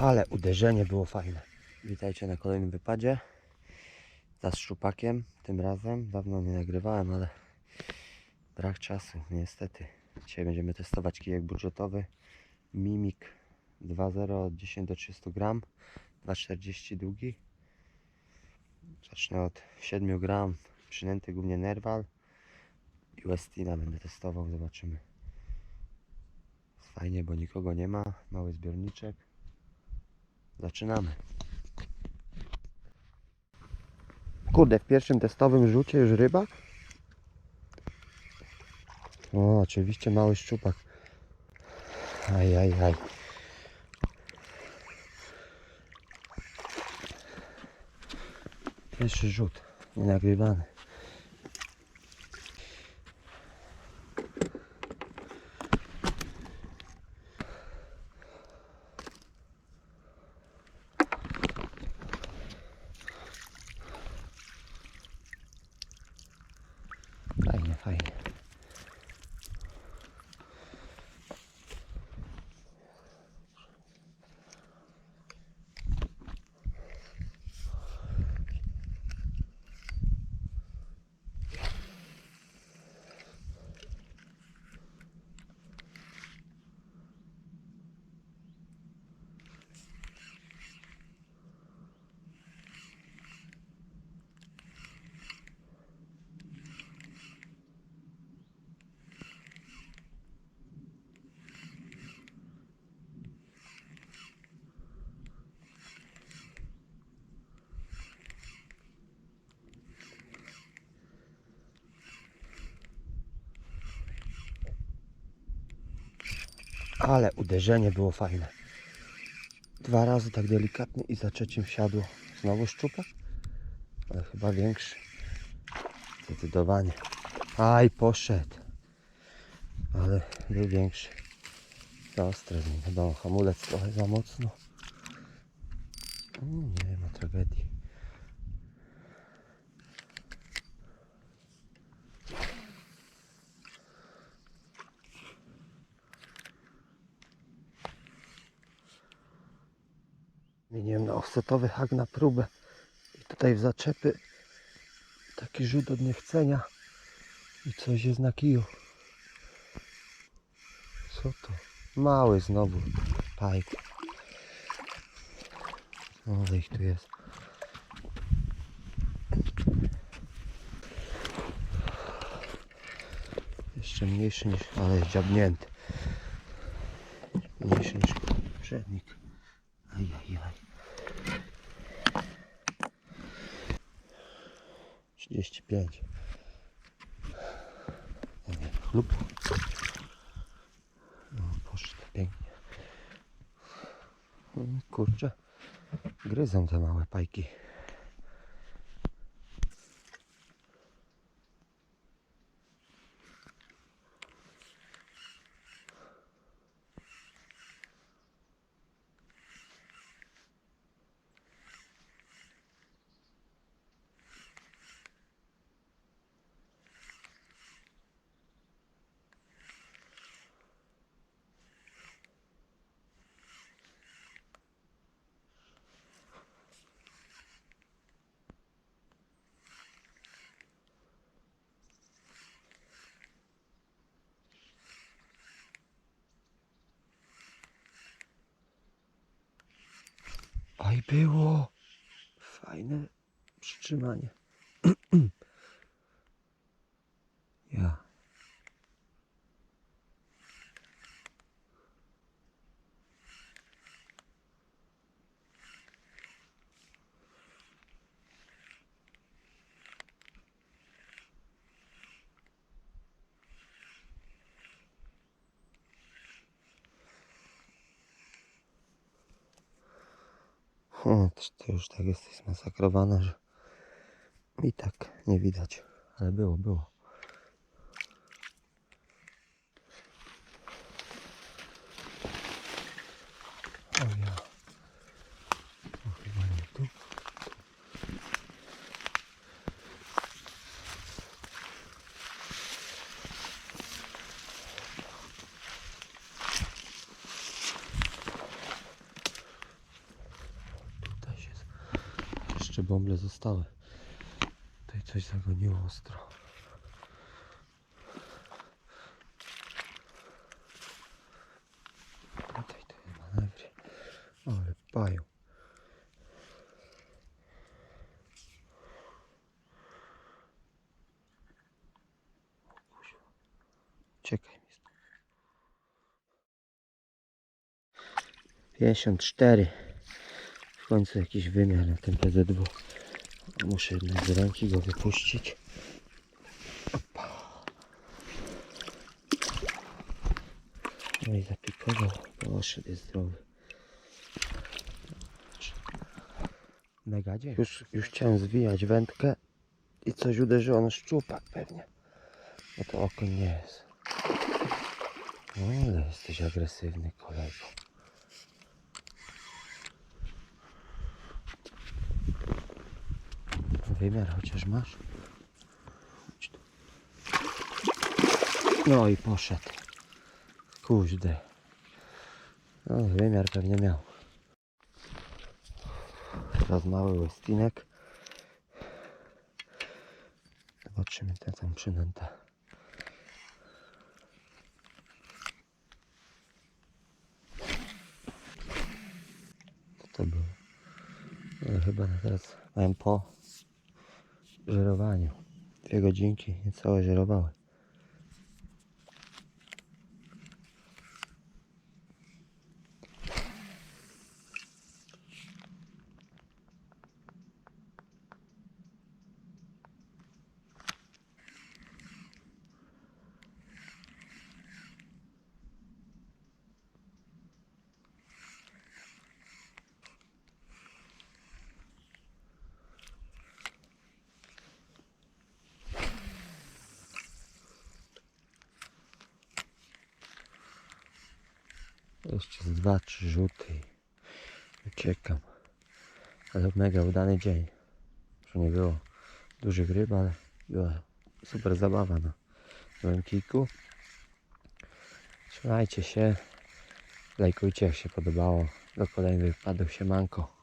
Ale uderzenie było fajne. Witajcie na kolejnym wypadzie. Z szczupakiem tym razem. Dawno nie nagrywałem, ale brak czasu, niestety. Dzisiaj będziemy testować kijek budżetowy Mimik 2.0 od 10 do 300 gram. 2,40 długi. Zacznę od 7 gram. Przynęty głównie Nerwal. I Westina będę testował, zobaczymy. Fajnie, bo nikogo nie ma. Mały zbiorniczek. Zaczynamy. Kurde, w pierwszym testowym rzucie już ryba? O, oczywiście mały szczupak. Aj, aj, aj. Pierwszy rzut, nie nagrywany. Fajnie, fajnie. Ale uderzenie było fajne. Dwa razy tak delikatnie i za trzecim wsiadło. Znowu szczupak? Ale chyba większy. Zdecydowanie. Aj, poszedł. Ale był większy. Za ostre, nie hamulec trochę za mocno. O, nie ma tragedii. Zmieniłem na offsetowy hak na próbę. I tutaj w zaczepy taki rzut od niechcenia. I coś jest na kiju. Co to? Mały znowu pajk. Ale ich tu jest. Jeszcze mniejszy niż, ale jest dziabnięty. Mniejszy niż poprzednik. Ajajaj. 35. Dobra, Lub. No, poszedł pięknie. Kurczę, gryzą te małe pajki. Oj, było. Fajne przytrzymanie. ja. To już tak jesteś zmasakrowana, że i tak nie widać. Ale było, było. O, chyba nie tu. Jeszcze bąble zostały. Tutaj coś zagoniło ostro. Tutaj to manewry. Ale kuźwa. Czekaj mi stąd. 54. W końcu jakiś wymiar na tym PZW. Muszę jednak z ręki go wypuścić. Opa. No i zapikował. Poszedł, jest zdrowy. Mega dzień. Już, już chciałem zwijać wędkę i coś uderzyło na szczupak pewnie. No to oko nie jest. O, ale jesteś agresywny kolego. Wymiar chociaż masz? No i poszedł. Kuźdy. No, wymiar pewnie miał. Teraz mały łestinek. Zobaczymy co tam przynęta. To było? No, chyba teraz miałem po żerowaniu. Dwie godzinki, niecałe żerowały. Jeszcze z dwa, trzy rzuty i uciekam. Ale mega udany dzień. Że nie było dużych ryb, ale była super zabawa na nowym kijku. Trzymajcie się. Lajkujcie jak się podobało. Do kolejnych wypadów. Siemanko.